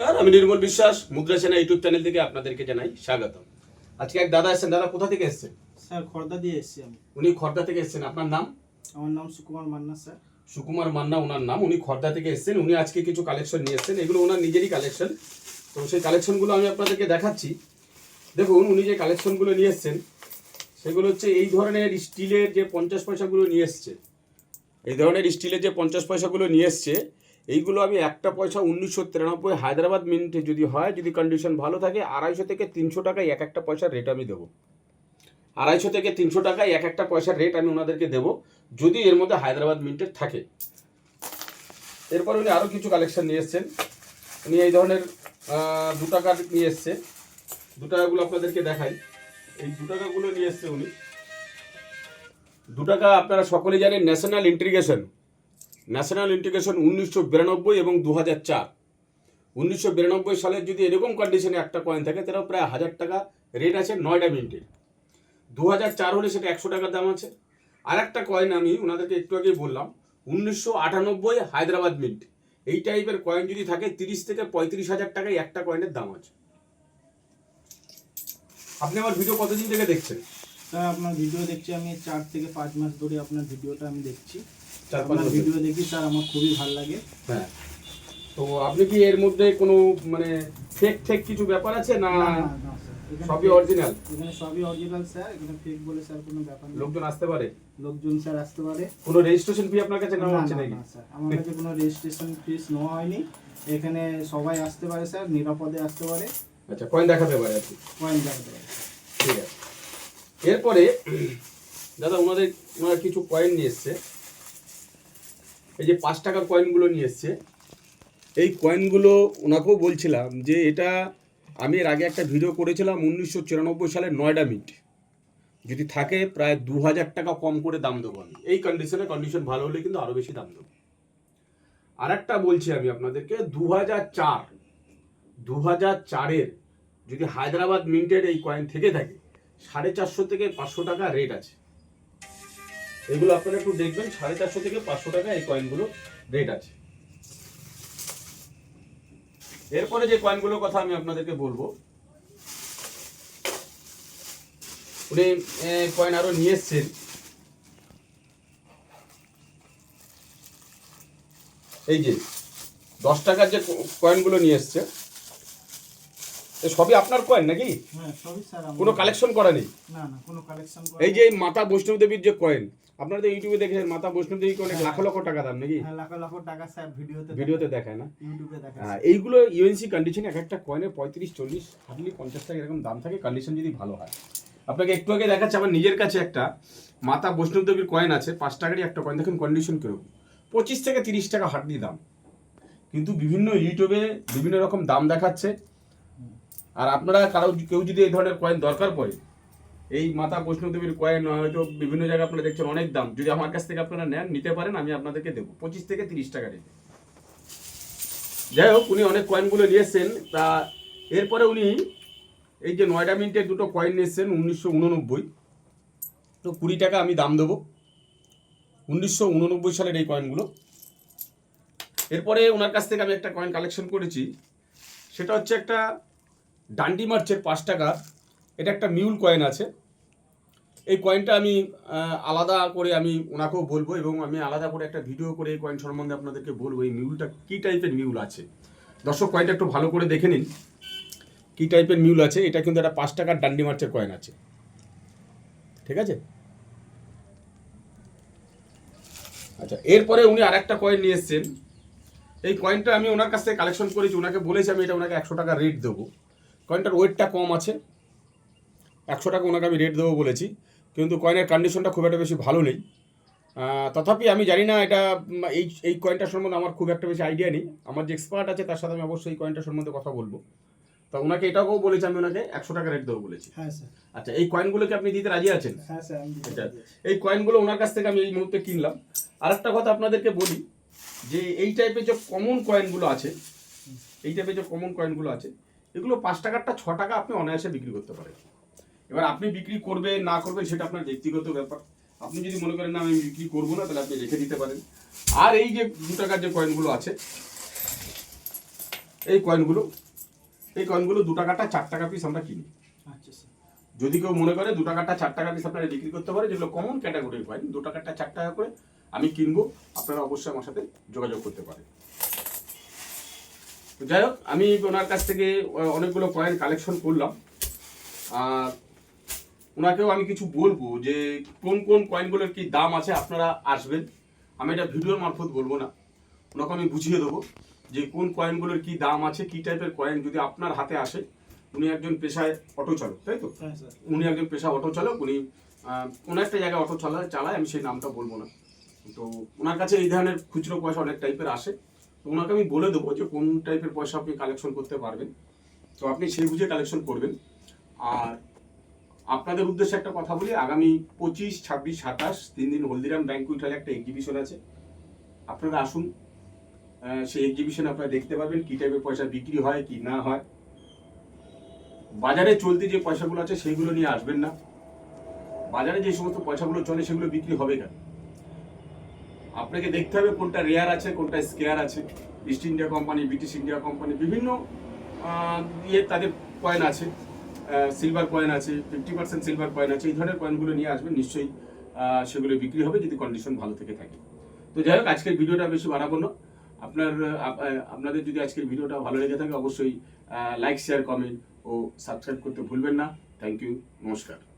আর আমি নির্মল বিশ্বাস মুদ্রা সেনা ইউটিউব চ্যানেল থেকে আপনাদেরকে জানাই স্বাগতম। আজকে এক দাদা এসেছেন। দাদা কোথা থেকে এসেছেন? স্যার খর্দা দিয়ে এসেছি আমি। উনি খর্দা থেকে এসেছেন। আপনার নাম? আমার নাম সুকুমার মান্না স্যার। সুকুমার মান্না ওনার নাম। উনি খর্দা থেকে এসেছেন। উনি আজকে কিছু কালেকশন নিয়ে এসেছেন। এগুলো ওনার নিজেরই কালেকশন তো সেই কালেকশনগুলো আমি আপনাদেরকে দেখাচ্ছি। দেখুন উনি যে কালেকশনগুলো নিয়ে এসেছেন সেগুলো হচ্ছে এই ধরনের স্টিলের যে পঞ্চাশ পয়সাগুলো নিয়ে এসছে। এই ধরনের স্টিলের যে পঞ্চাশ পয়সাগুলো নিয়ে এসছে এইগুলো আমি একটা পয়সা উনিশশো তিরানব্বই হায়দ্রাবাদ মিনিটে যদি হয়, যদি কন্ডিশন ভালো থাকে, আড়াইশো থেকে তিনশো টাকায় এক একটা পয়সার রেট আমি দেবো। আড়াইশো থেকে তিনশো টাকায় এক একটা পয়সার রেট আমি ওনাদেরকে দেবো, যদি এর মধ্যে হায়দ্রাবাদ মিন্টের থাকে। এরপর উনি আরও কিছু কালেকশন নিয়ে এসছেন। উনি এই ধরনের দু টাকার নিয়ে এসছে। দু টাকাগুলো আপনাদেরকে দেখাই। এই দু টাকাগুলো নিয়ে এসছে উনি। দু টাকা আপনারা সকলে জানেন ন্যাশনাল ইন্টিগ্রেশন ন্যাশনাল ইন্টিগ্রেশন উনিশশো বিরানব্বই এবং দু হাজার চার। উনিশশো বিরানব্বই সালের যদি এরকম কন্ডিশনে একটা কয়েন থাকে তাহলে প্রায় হাজার টাকা। রেট আছে নয়ডা মিনিটের দু হাজার চার হলে সেটা একশো টাকার দাম আছে। আর একটা কয়েন আমি ওনাদেরকে একটু আগেই বললাম, উনিশশো আটানব্বই হায়দ্রাবাদ মিন্ট এই টাইপের কয়েন যদি থাকে, তিরিশ থেকে পঁয়ত্রিশ হাজার টাকায় একটা কয়েনের দাম আছে। আপনি আমার ভিডিও কতদিন থেকে দেখছেন? স্যার, আপনার ভিডিও দেখছি আমি চার থেকে পাঁচ মাস ধরে আপনার ভিডিওটা আমি দেখছি। চার পাঁচ আপনার। ভিডিও দেখি স্যার আমার খুবই ভালো লাগে। হ্যাঁ। তো আপনি কি এর মধ্যে কোনো মানে ফেক ফেক কিছু ব্যাপার আছে না না, স্যার। এখানে সবই অরিজিনাল এখানে সবই অরিজিনাল স্যার। এখানে ফেক বলে স্যার কোনো ব্যাপার নেই। লোকজন আসতে পারে? লোকজন স্যার আসতে পারে। কোনো রেজিস্ট্রেশন ফি আপনার কাছে না নেওয়া হচ্ছে না, নাকি? না, স্যার। আমার কাছে কোনো রেজিস্ট্রেশন ফিস নেওয়া হয়নি। এখানে সবাই আসতে পারে স্যার। নিরাপদে আসতে পারে। আচ্ছা কয়েন দেখাতে পারে আর কি। পয়েন্ট দেখাতে পারে। ঠিক আছে। এরপরে দাদা ওনাদের ওনারা কিছু কয়েন নিয়ে এসছে। এই যে পাঁচ টাকার কয়েনগুলো নিয়ে এসছে। এই কয়েনগুলো ওনাকেও বলছিলাম যে এটা আমি এর আগে একটা ভিডিও করেছিলাম উনিশশো চিরানব্বই সালে নয়ডা মিট যদি থাকে প্রায় দু হাজার টাকা কম করে দাম দেবো আমি। এই কন্ডিশনে কন্ডিশন ভালো হলে কিন্তু আরও বেশি দাম দেবো। আর একটা বলছি আমি আপনাদেরকে দু হাজার চার দু হাজার চারের যদি হায়দ্রাবাদ মিন্টের এই কয়েন থেকে থাকে সাড়ে চারশো থেকে পাঁচশো টাকা রেট আছে। এগুলো আপনারা একটু দেখবেন, সাড়ে চারশো থেকে পাঁচশো টাকা এই কয়েনগুলো রেট আছে। এরপরে যে কয়েনগুলোর কথা আমি আপনাদেরকে বলব, উনি কয়েন আরও নিয়ে এসছেন। এই যে, দশ টাকার যে কয়েনগুলো নিয়ে এসছে সবই আপনার কয়েন নাকি? হ্যাঁ কোনো কালেকশন করা নেই? এই যে মাতা বৈষ্ণব দেবীর যে কয়েন আপনারা তো ইউটিউবে দেখেছেন মাতা বৈষ্ণব দেবী অনেক লাখ লক্ষ টাকা দাম নাকি? হ্যাঁ লাখ লাখ টাকা স্যার ভিডিওতে ভিডিওতে দেখায়। না? ইউটিউবে হ্যাঁ, এইগুলো ইউএনসি কন্ডিশনে এক একটা কয়েনের পঁয়ত্রিশ চল্লিশ হার্ডলি পঞ্চাশ টাকা এরকম দাম থাকে কন্ডিশন যদি ভালো হয়। আপনাকে একটু আগে দেখাচ্ছে আমার নিজের কাছে একটা মাতা বৈষ্ণব দেবীর কয়েন আছে পাঁচ টাকারই একটা কয়েন দেখুন কন্ডিশন কীরকম। পঁচিশ থেকে তিরিশ টাকা হার্ডলি দাম। কিন্তু বিভিন্ন ইউটিউবে বিভিন্ন রকম দাম দেখাচ্ছে আর আপনারা কারও কেউ যদি এই ধরনের কয়েন দরকার পড়ে, এই মাতা বৈষ্ণব দেবীর কয়েন হয়তো বিভিন্ন জায়গায় আপনারা দেখছেন অনেক দাম। যদি আমার কাছ থেকে আপনারা নেন, নিতে পারেন, আমি আপনাদেরকে দেবো। পঁচিশ থেকে তিরিশ টাকা রেটে। যাই হোক, উনি অনেক কয়েনগুলো নিয়ে এসছেন তা এরপরে উনি এই যে নয়ডা মিনিটের দুটো কয়েন নিয়ে এসছেন উনিশশো উননব্বই। তো কুড়ি টাকা আমি দাম দেবো। উনিশশো উননব্বই সালের এই কয়েনগুলো এরপরে ওনার কাছ থেকে আমি একটা কয়েন কালেকশন করেছি। সেটা হচ্ছে একটা ডান্ডি মার্চের পাঁচ টাকা, এটা একটা মিউল কয়েন আছে। এই কয়েনটা আমি আলাদা করে আমি ওনাকেও বলব এবং আমি আলাদা করে একটা ভিডিও করে এই কয়েন সম্বন্ধে আপনাদেরকে বলব। এই মিউলটা কী টাইপের মিউল আছে? দর্শক কয়েনটা একটু ভালো করে দেখে নিন। কী টাইপের মিউল আছে? এটা কিন্তু একটা পাঁচ টাকার ডান্ডি মার্চের কয়েন আছে। ঠিক আছে? আচ্ছা এরপরে উনি আরেকটা কয়েন নিয়ে এসছেন। এই কয়েনটা আমি ওনার কাছ থেকে কালেকশন করেছি। ওনাকে বলেছি আমি এটা ওনাকে একশো টাকা রেট দেবো। কয়েনটার ওয়েটটা কম আছে। একশো টাকা ওনাকে আমি রেট দেবো বলেছি। কিন্তু কয়েনের কন্ডিশনটা খুব একটা বেশি ভালো নেই। তথাপি আমি জানি না এটা এই এই কয়েনটার সম্বন্ধে আমার খুব একটা বেশি আইডিয়া নেই। আমার যে এক্সপার্ট আছে তার সাথে আমি অবশ্যই এই কয়েনটার সম্বন্ধে কথা বলব। তা ওনাকে এটাও বলেছি আমি ওনাকে একশো টাকা রেট দেবো বলেছি। হ্যাঁ স্যার। আচ্ছা এই কয়েনগুলোকে আপনি দিতে রাজি আছেন? হ্যাঁ স্যার আচ্ছা এই কয়েনগুলো ওনার কাছ থেকে আমি এই মুহূর্তে কিনলাম। আর একটা কথা আপনাদেরকে বলি যে এই টাইপের যে কমন কয়েনগুলো আছে এই টাইপের যে কমন কয়েনগুলো আছে এগুলো পাঁচ টাকারটা ছ টাকা আপনি অনায়াসে বিক্রি করতে পারেন। এবার আপনি বিক্রি করবে না করবেন সেটা আপনার ব্যক্তিগত ব্যাপার। আপনি যদি মনে করেন না আমি বিক্রি করব না তাহলে আপনি রেখে দিতে পারেন। আর এই যে দু টাকার যে কয়েনগুলো আছে এই কয়েনগুলো এই কয়েনগুলো দু টাকাটা চার টাকা পিস আমরা কিনি। আচ্ছা যদি কেউ মনে করে দু টাকাটা চার টাকা পিস আপনারা বিক্রি করতে পারে যেগুলো কমন ক্যাটাগরির কয়েন দু টাকাটা চার টাকা করে আমি কিনবো। আপনারা অবশ্যই আমার সাথে যোগাযোগ করতে পারেন। যাই হোক আমি ওনার কাছ থেকে অনেকগুলো কয়েন কালেকশন করলাম। আর ওনাকেও আমি কিছু বলব যে কোন কোন কয়েনগুলোর কি দাম আছে আপনারা আসবেন। আমি এটা ভিডিওর মারফত বলব না। ওনাকে আমি বুঝিয়ে দেবো যে কোন কয়েনগুলোর কি দাম আছে কি টাইপের কয়েন যদি আপনার হাতে আসে। উনি একজন পেশায় অটো চালক তাই তো? হ্যাঁ উনি একজন পেশা অটো চালক উনি কোনো একটা জায়গায় অটো চালায় চালায় আমি সেই নামটা বলব না। তো ওনার কাছে এই ধরনের খুচরো পয়সা অনেক টাইপের আসে। তো ওনাকে আমি বলে দেবো যে কোন টাইপের পয়সা আপনি কালেকশন করতে পারবেন। তো আপনি সেই বুঝে কালেকশন করবেন। আর আপনাদের উদ্দেশ্যে একটা কথা বলি, আগামী পঁচিশ, ছাব্বিশ, সাতাশ, তিন দিন হলদিরাম ব্যাংকুইট হলে একটা এক্সিবিশন আছে। আপনারা আসুন সেই এক্সিবিশন আপনারা দেখতে পাবেন কী টাইপের পয়সা বিক্রি হয়, কি না হয়। বাজারে চলতি যে পয়সাগুলো আছে, সেইগুলো নিয়ে আসবেন না। বাজারে যে সমস্ত পয়সাগুলো চলে, সেগুলো বিক্রি হবে কেন? আপনাকে দেখতে হবে কোনটা রেয়ার আছে, কোনটা স্কেয়ার আছে। East India company British India company বিভিন্ন ইয়ে তাদের কয়েন আছে। সিলভার কয়েন আছে ফিফটি পার্সেন্ট সিলভার কয়েন আছে, এই ধরনের কয়েনগুলো নিয়ে আসবেন, নিশ্চয়ই সেগুলো বিক্রি হবে যদি কন্ডিশন ভালো থেকে থাকে। তো যাই হোক, আজকের ভিডিওটা বেশি বাড়াবো না। আপনার আপনাদের যদি আজকের ভিডিওটা ভালো লেগে থাকে, অবশ্যই লাইক শেয়ার কমেন্ট ও সাবস্ক্রাইব করতে ভুলবেন না। থ্যাংক ইউ নমস্কার।